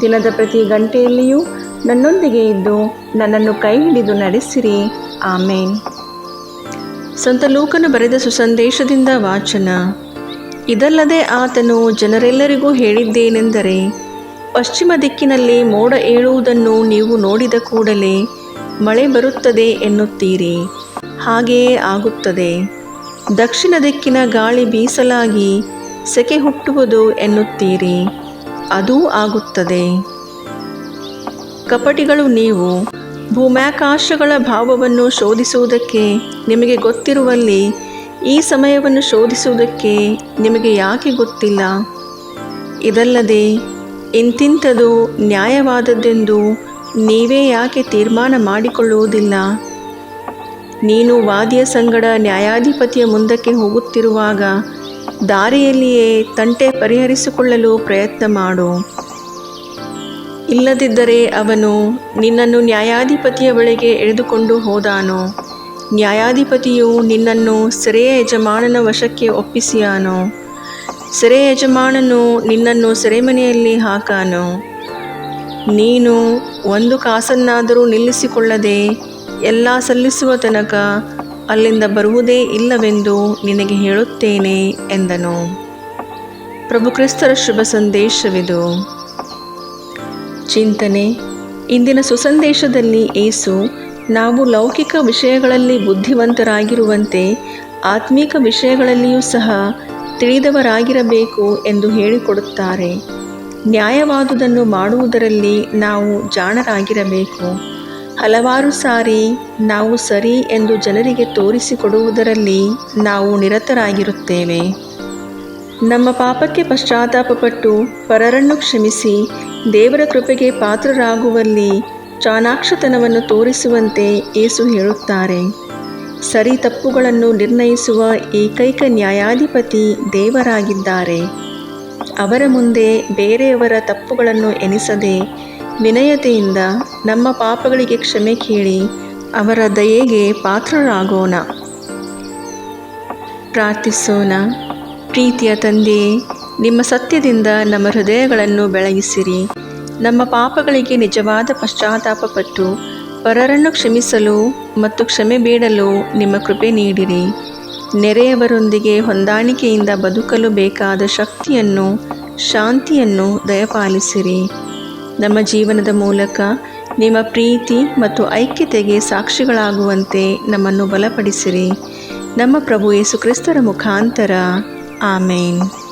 ದಿನದ ಪ್ರತಿ ಗಂಟೆಯಲ್ಲಿಯೂ ನನ್ನೊಂದಿಗೆ ಇದ್ದು ನನ್ನನ್ನು ಕೈ ಹಿಡಿದು ನಡೆಸಿರಿ. ಆಮೇನ್. ಸಂತ ಲೂಕನು ಬರೆದ ಸುಸಂದೇಶದಿಂದ ವಾಚನ. ಇದಲ್ಲದೆ ಆತನು ಜನರೆಲ್ಲರಿಗೂ ಹೇಳಿದ್ದೇನೆಂದರೆ, ಪಶ್ಚಿಮ ದಿಕ್ಕಿನಲ್ಲಿ ಮೋಡ ಏಳುವುದನ್ನು ನೀವು ನೋಡಿದ ಕೂಡಲೇ ಮಳೆ ಬರುತ್ತದೆ ಎನ್ನುತ್ತೀರಿ. ಹಾಗೆಯೇ ಆಗುತ್ತದೆ. ದಕ್ಷಿಣ ದಿಕ್ಕಿನ ಗಾಳಿ ಬೀಸಲಾಗಿ ಸೆಕೆ ಹುಟ್ಟುವುದು ಎನ್ನುತ್ತೀರಿ. ಅದೂ ಆಗುತ್ತದೆ. ಕಪಟಿಗಳು ನೀವು, ಭೂಮ್ಯಾಕಾಶಗಳ ಭಾವವನ್ನು ಶೋಧಿಸುವುದಕ್ಕೆ ನಿಮಗೆ ಗೊತ್ತಿರುವಲ್ಲಿ, ಈ ಸಮಯವನ್ನು ಶೋಧಿಸುವುದಕ್ಕೆ ನಿಮಗೆ ಯಾಕೆ ಗೊತ್ತಿಲ್ಲ? ಇದಲ್ಲದೆ, ಇಂತಿಂಥದು ನ್ಯಾಯವಾದದ್ದೆಂದು ನೀವೇ ಯಾಕೆ ತೀರ್ಮಾನ ಮಾಡಿಕೊಳ್ಳುವುದಿಲ್ಲ? ನೀನು ವಾದಿಯ ಸಂಗಡ ನ್ಯಾಯಾಧಿಪತಿಯ ಮುಂದಕ್ಕೆ ಹೋಗುತ್ತಿರುವಾಗ ದಾರಿಯಲ್ಲಿಯೇ ತಂಟೆ ಪರಿಹರಿಸಿಕೊಳ್ಳಲು ಪ್ರಯತ್ನ ಮಾಡು. ಇಲ್ಲದಿದ್ದರೆ ಅವನು ನಿನ್ನನ್ನು ನ್ಯಾಯಾಧಿಪತಿಯ ಬಳಿಗೆ ಎಳೆದುಕೊಂಡು ಹೋದಾನು. ನ್ಯಾಯಾಧಿಪತಿಯು ನಿನ್ನನ್ನು ಸೆರೆಯ ಯಜಮಾನನ ವಶಕ್ಕೆ ಒಪ್ಪಿಸಿಯಾನು. ಸೆರೆ ಯಜಮಾನನು ನಿನ್ನನ್ನು ಸೆರೆಮನೆಯಲ್ಲಿ ಹಾಕಾನು. ನೀನು ಒಂದು ಕಾಸನ್ನಾದರೂ ನಿಲ್ಲಿಸಿಕೊಳ್ಳದೆ ಎಲ್ಲ ಸಲ್ಲಿಸುವ ತನಕ ಅಲ್ಲಿಂದ ಬರುವುದೇ ಇಲ್ಲವೆಂದು ನಿನಗೆ ಹೇಳುತ್ತೇನೆ ಎಂದನು. ಪ್ರಭು ಕ್ರಿಸ್ತರ ಶುಭ ಸಂದೇಶವಿದು. ಚಿಂತನೆ, ಇಂದಿನ ಸುಸಂದೇಶದಲ್ಲಿ ಏಸು, ನಾವು ಲೌಕಿಕ ವಿಷಯಗಳಲ್ಲಿ ಬುದ್ಧಿವಂತರಾಗಿರುವಂತೆ ಆತ್ಮೀಕ ವಿಷಯಗಳಲ್ಲಿಯೂ ಸಹ ತಿಳಿದವರಾಗಿರಬೇಕು ಎಂದು ಹೇಳಿಕೊಡುತ್ತಾರೆ. ನ್ಯಾಯವಾದುದನ್ನು ಮಾಡುವುದರಲ್ಲಿ ನಾವು ಜಾಣರಾಗಿರಬೇಕು. ಹಲವಾರು ಸಾರಿ ನಾವು ಸರಿ ಎಂದು ಜನರಿಗೆ ತೋರಿಸಿಕೊಡುವುದರಲ್ಲಿ ನಾವು ನಿರತರಾಗಿರುತ್ತೇವೆ. ನಮ್ಮ ಪಾಪಕ್ಕೆ ಪಶ್ಚಾತ್ತಾಪಪಟ್ಟು ಪರರನ್ನು ಕ್ಷಮಿಸಿ ದೇವರ ಕೃಪೆಗೆ ಪಾತ್ರರಾಗುವಲ್ಲಿ ಚಾಣಾಕ್ಷತನವನ್ನು ತೋರಿಸುವಂತೆ ಏಸು ಹೇಳುತ್ತಾರೆ. ಸರಿ ತಪ್ಪುಗಳನ್ನು ನಿರ್ಣಯಿಸುವ ಏಕೈಕ ನ್ಯಾಯಾಧಿಪತಿ ದೇವರಾಗಿದ್ದಾರೆ. ಅವರ ಮುಂದೆ ಬೇರೆಯವರ ತಪ್ಪುಗಳನ್ನು ಎನಿಸದೆ ವಿನಯತೆಯಿಂದ ನಮ್ಮ ಪಾಪಗಳಿಗೆ ಕ್ಷಮೆ ಕೇಳಿ ಅವರ ದಯೆಗೆ ಪಾತ್ರರಾಗೋಣ. ಪ್ರಾರ್ಥಿಸೋಣ. ಪ್ರೀತಿಯ ತಂದೆಯೇ, ನಿಮ್ಮ ಸತ್ಯದಿಂದ ನಮ್ಮ ಹೃದಯಗಳನ್ನು ಬೆಳಗಿಸಿರಿ. ನಮ್ಮ ಪಾಪಗಳಿಗೆ ನಿಜವಾದ ಪಶ್ಚಾತ್ತಾಪಪಟ್ಟು ಪರರನ್ನು ಕ್ಷಮಿಸಲು ಮತ್ತು ಕ್ಷಮೆ ಬೇಡಲು ನಿಮ್ಮ ಕೃಪೆ ನೀಡಿರಿ. ನೆರೆಯವರೊಂದಿಗೆ ಹೊಂದಾಣಿಕೆಯಿಂದ ಬದುಕಲು ಬೇಕಾದ ಶಕ್ತಿಯನ್ನು, ಶಾಂತಿಯನ್ನು ದಯಪಾಲಿಸಿರಿ. ನಮ್ಮ ಜೀವನದ ಮೂಲಕ ನಿಮ್ಮ ಪ್ರೀತಿ ಮತ್ತು ಐಕ್ಯತೆಗೆ ಸಾಕ್ಷಿಗಳಾಗುವಂತೆ ನಮ್ಮನ್ನು ಬಲಪಡಿಸಿರಿ. ನಮ್ಮ ಪ್ರಭು ಯೇಸು ಕ್ರಿಸ್ತರ ಮುಖಾಂತರ. ಆಮೇನ್.